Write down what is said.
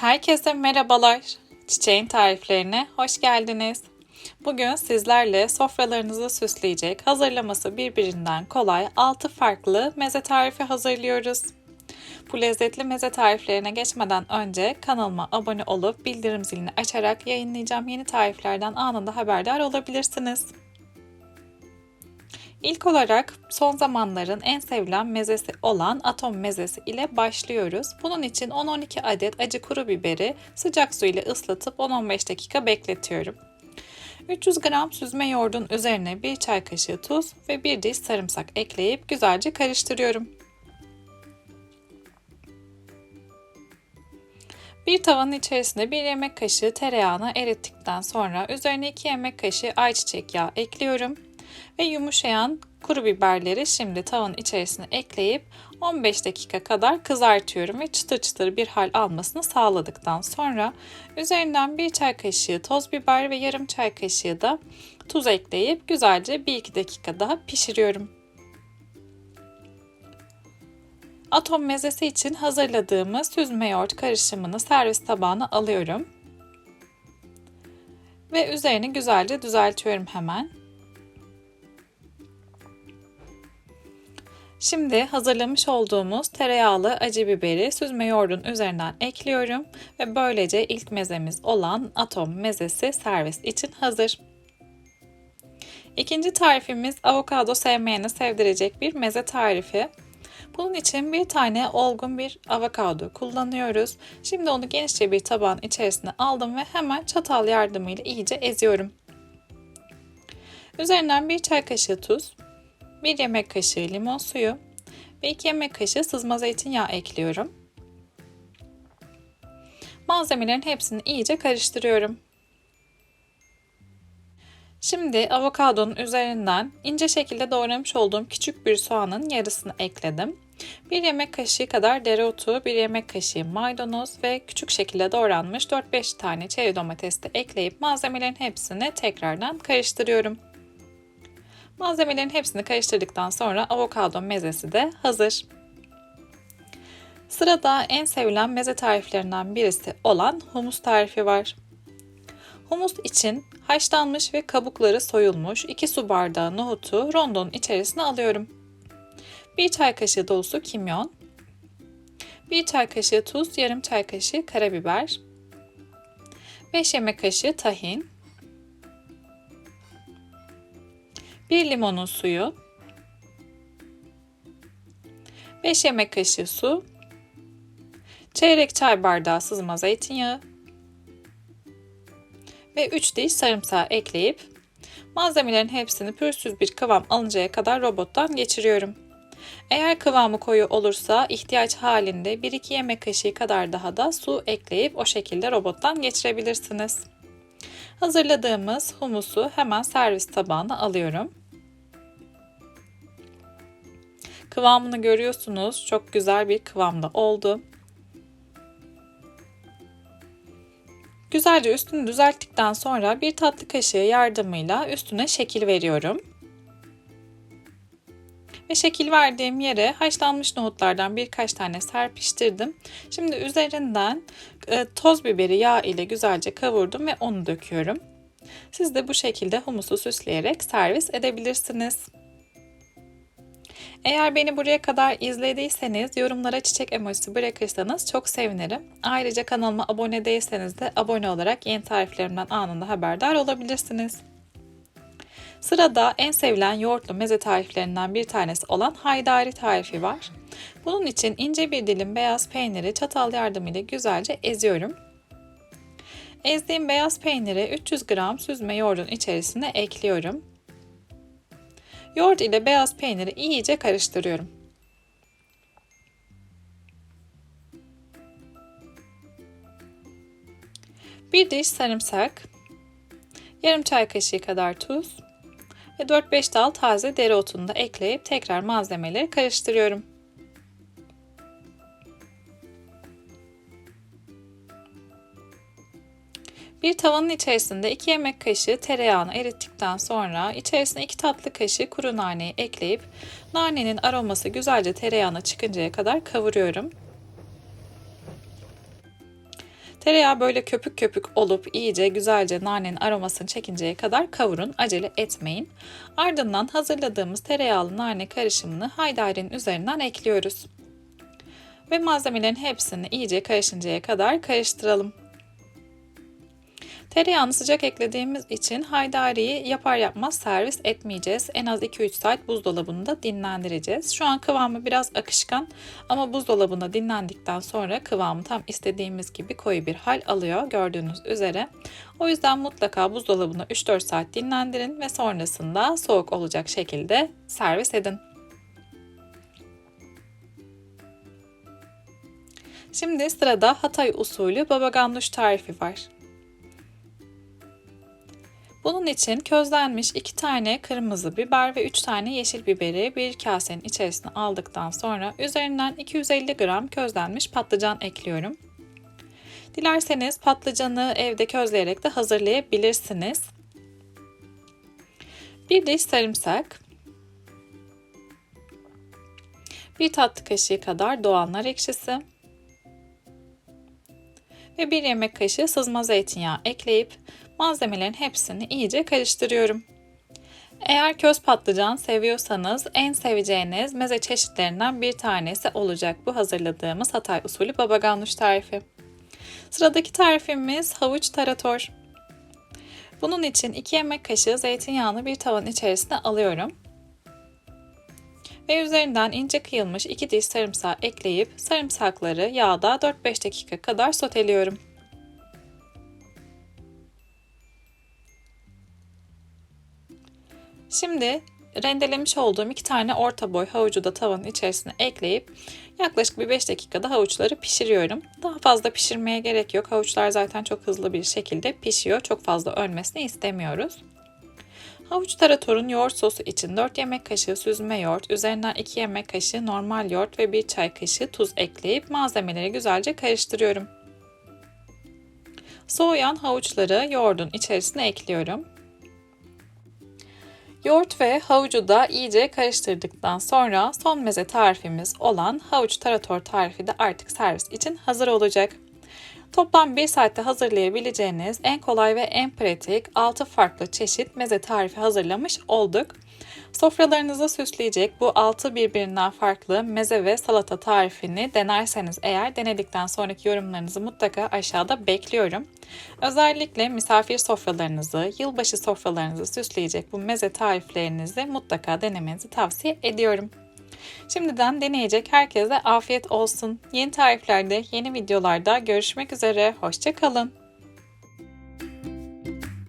Herkese merhabalar. Çiçeğin tariflerine hoş geldiniz. Bugün sizlerle sofralarınızı süsleyecek, hazırlaması birbirinden kolay 6 farklı meze tarifi hazırlıyoruz. Bu lezzetli meze tariflerine geçmeden önce kanalıma abone olup bildirim zilini açarak yayınlayacağım yeni tariflerden anında haberdar olabilirsiniz. İlk olarak son zamanların en sevilen mezesi olan atom mezesi ile başlıyoruz. Bunun için 10-12 adet acı kuru biberi sıcak su ile ıslatıp 10-15 dakika bekletiyorum. 300 gram süzme yoğurdun üzerine 1 çay kaşığı tuz ve 1 diş sarımsak ekleyip güzelce karıştırıyorum. Bir tavanın içerisine 1 yemek kaşığı tereyağını erittikten sonra üzerine 2 yemek kaşığı ayçiçek yağı ekliyorum ve yumuşayan kuru biberleri şimdi tavanın içerisine ekleyip 15 dakika kadar kızartıyorum ve çıtır çıtır bir hal almasını sağladıktan sonra üzerinden bir çay kaşığı toz biber ve yarım çay kaşığı da tuz ekleyip güzelce 1-2 dakika daha pişiriyorum. Atom mezesi için hazırladığımız süzme yoğurt karışımını servis tabağına alıyorum. Ve üzerini güzelce düzeltiyorum hemen. Şimdi hazırlamış olduğumuz tereyağlı acı biberi süzme yoğurdun üzerinden ekliyorum ve böylece ilk mezemiz olan atom mezesi servis için hazır. İkinci tarifimiz avokado sevmeyeni sevdirecek bir meze tarifi. Bunun için bir tane olgun bir avokado kullanıyoruz. Şimdi onu genişçe bir tabağın içerisine aldım ve hemen çatal yardımıyla iyice eziyorum. Üzerinden bir çay kaşığı tuz, 1 yemek kaşığı limon suyu ve 2 yemek kaşığı sızma zeytinyağı ekliyorum. Malzemelerin hepsini iyice karıştırıyorum. Şimdi avokadonun üzerinden ince şekilde doğramış olduğum küçük bir soğanın yarısını ekledim. 1 yemek kaşığı kadar dereotu, 1 yemek kaşığı maydanoz ve küçük şekilde doğranmış 4-5 tane çeri domates de ekleyip malzemelerin hepsini tekrardan karıştırıyorum. Malzemelerin hepsini karıştırdıktan sonra avokado mezesi de hazır. Sırada en sevilen meze tariflerinden birisi olan humus tarifi var. Humus için haşlanmış ve kabukları soyulmuş 2 su bardağı nohutu rondonun içerisine alıyorum. 1 çay kaşığı dolusu kimyon, 1 çay kaşığı tuz, yarım çay kaşığı karabiber, 5 yemek kaşığı tahin, 1 limonun suyu, 5 yemek kaşığı su, çeyrek çay bardağı sızma zeytinyağı ve 3 diş sarımsağı ekleyip malzemelerin hepsini pürsüz bir kıvam alıncaya kadar robottan geçiriyorum. Eğer kıvamı koyu olursa ihtiyaç halinde 1-2 yemek kaşığı kadar daha da su ekleyip o şekilde robottan geçirebilirsiniz. Hazırladığımız humusu hemen servis tabağına alıyorum. Kıvamını görüyorsunuz. Çok güzel bir kıvamda oldu. Güzelce üstünü düzelttikten sonra bir tatlı kaşığı yardımıyla üstüne şekil veriyorum. Ve şekil verdiğim yere haşlanmış nohutlardan birkaç tane serpiştirdim. Şimdi üzerinden e, toz biberi yağ ile güzelce kavurdum ve onu döküyorum. Siz de bu şekilde humusu süsleyerek servis edebilirsiniz. Eğer beni buraya kadar izlediyseniz yorumlara çiçek emojisi bırakırsanız çok sevinirim. Ayrıca kanalıma abone değilseniz de abone olarak yeni tariflerimden anında haberdar olabilirsiniz. Sırada en sevilen yoğurtlu meze tariflerinden bir tanesi olan haydari tarifi var. Bunun için ince bir dilim beyaz peyniri çatal yardımıyla güzelce eziyorum. Ezdiğim beyaz peyniri 300 gram süzme yoğurdun içerisine ekliyorum. Yoğurt ile beyaz peyniri iyice karıştırıyorum. Bir diş sarımsak, yarım çay kaşığı kadar tuz ve 4-5 dal taze dereotunu da ekleyip tekrar malzemeleri karıştırıyorum. Bir tavanın içerisinde 2 yemek kaşığı tereyağını erittikten sonra içerisine 2 tatlı kaşığı kuru naneyi ekleyip nanenin aroması güzelce tereyağına çıkıncaya kadar kavuruyorum. Tereyağı böyle köpük köpük olup iyice güzelce nanenin aromasını çekinceye kadar kavurun. Acele etmeyin. Ardından hazırladığımız tereyağlı nane karışımını haydarinin üzerinden ekliyoruz. Ve malzemelerin hepsini iyice karışıncaya kadar karıştıralım. Tereyağını sıcak eklediğimiz için haydariyi yapar yapmaz servis etmeyeceğiz. En az 2-3 saat buzdolabında dinlendireceğiz. Şu an kıvamı biraz akışkan ama buzdolabında dinlendikten sonra kıvamı tam istediğimiz gibi koyu bir hal alıyor gördüğünüz üzere. O yüzden mutlaka buzdolabında 3-4 saat dinlendirin ve sonrasında soğuk olacak şekilde servis edin. Şimdi sırada Hatay usulü baba ganoush tarifi var. Bunun için közlenmiş 2 tane kırmızı biber ve 3 tane yeşil biberi bir kasenin içerisine aldıktan sonra üzerinden 250 gram közlenmiş patlıcan ekliyorum. Dilerseniz patlıcanı evde közleyerek de hazırlayabilirsiniz. Bir diş sarımsak, bir tatlı kaşığı kadar doğal nar ekşisi ve bir yemek kaşığı sızma zeytinyağı ekleyip malzemelerin hepsini iyice karıştırıyorum. Eğer köz patlıcan seviyorsanız en seveceğiniz meze çeşitlerinden bir tanesi olacak bu hazırladığımız Hatay usulü baba tarifi. Sıradaki tarifimiz havuç tarator. Bunun için 2 yemek kaşığı zeytinyağını bir tavanın içerisine alıyorum. Ve üzerinden ince kıyılmış 2 diş sarımsağı ekleyip sarımsakları yağda 4-5 dakika kadar soteliyorum. Şimdi rendelemiş olduğum iki tane orta boy havucu da tavanın içerisine ekleyip yaklaşık bir 5 dakikada havuçları pişiriyorum. Daha fazla pişirmeye gerek yok. Havuçlar zaten çok hızlı bir şekilde pişiyor. Çok fazla ölmesini istemiyoruz. Havuç taratorun yoğurt sosu için 4 yemek kaşığı süzme yoğurt, üzerinden 2 yemek kaşığı normal yoğurt ve 1 çay kaşığı tuz ekleyip malzemeleri güzelce karıştırıyorum. Soğuyan havuçları yoğurdun içerisine ekliyorum. Yoğurt ve havucu da iyice karıştırdıktan sonra son meze tarifimiz olan havuç tarator tarifi de artık servis için hazır olacak. Toplam 1 saatte hazırlayabileceğiniz en kolay ve en pratik 6 farklı çeşit meze tarifi hazırlamış olduk. Sofralarınızı süsleyecek bu 6 birbirinden farklı meze ve salata tarifini denerseniz eğer denedikten sonraki yorumlarınızı mutlaka aşağıda bekliyorum. Özellikle misafir sofralarınızı, yılbaşı sofralarınızı süsleyecek bu meze tariflerinizi mutlaka denemenizi tavsiye ediyorum. Şimdiden deneyecek herkese afiyet olsun. Yeni tariflerde, yeni videolarda görüşmek üzere. Hoşçakalın.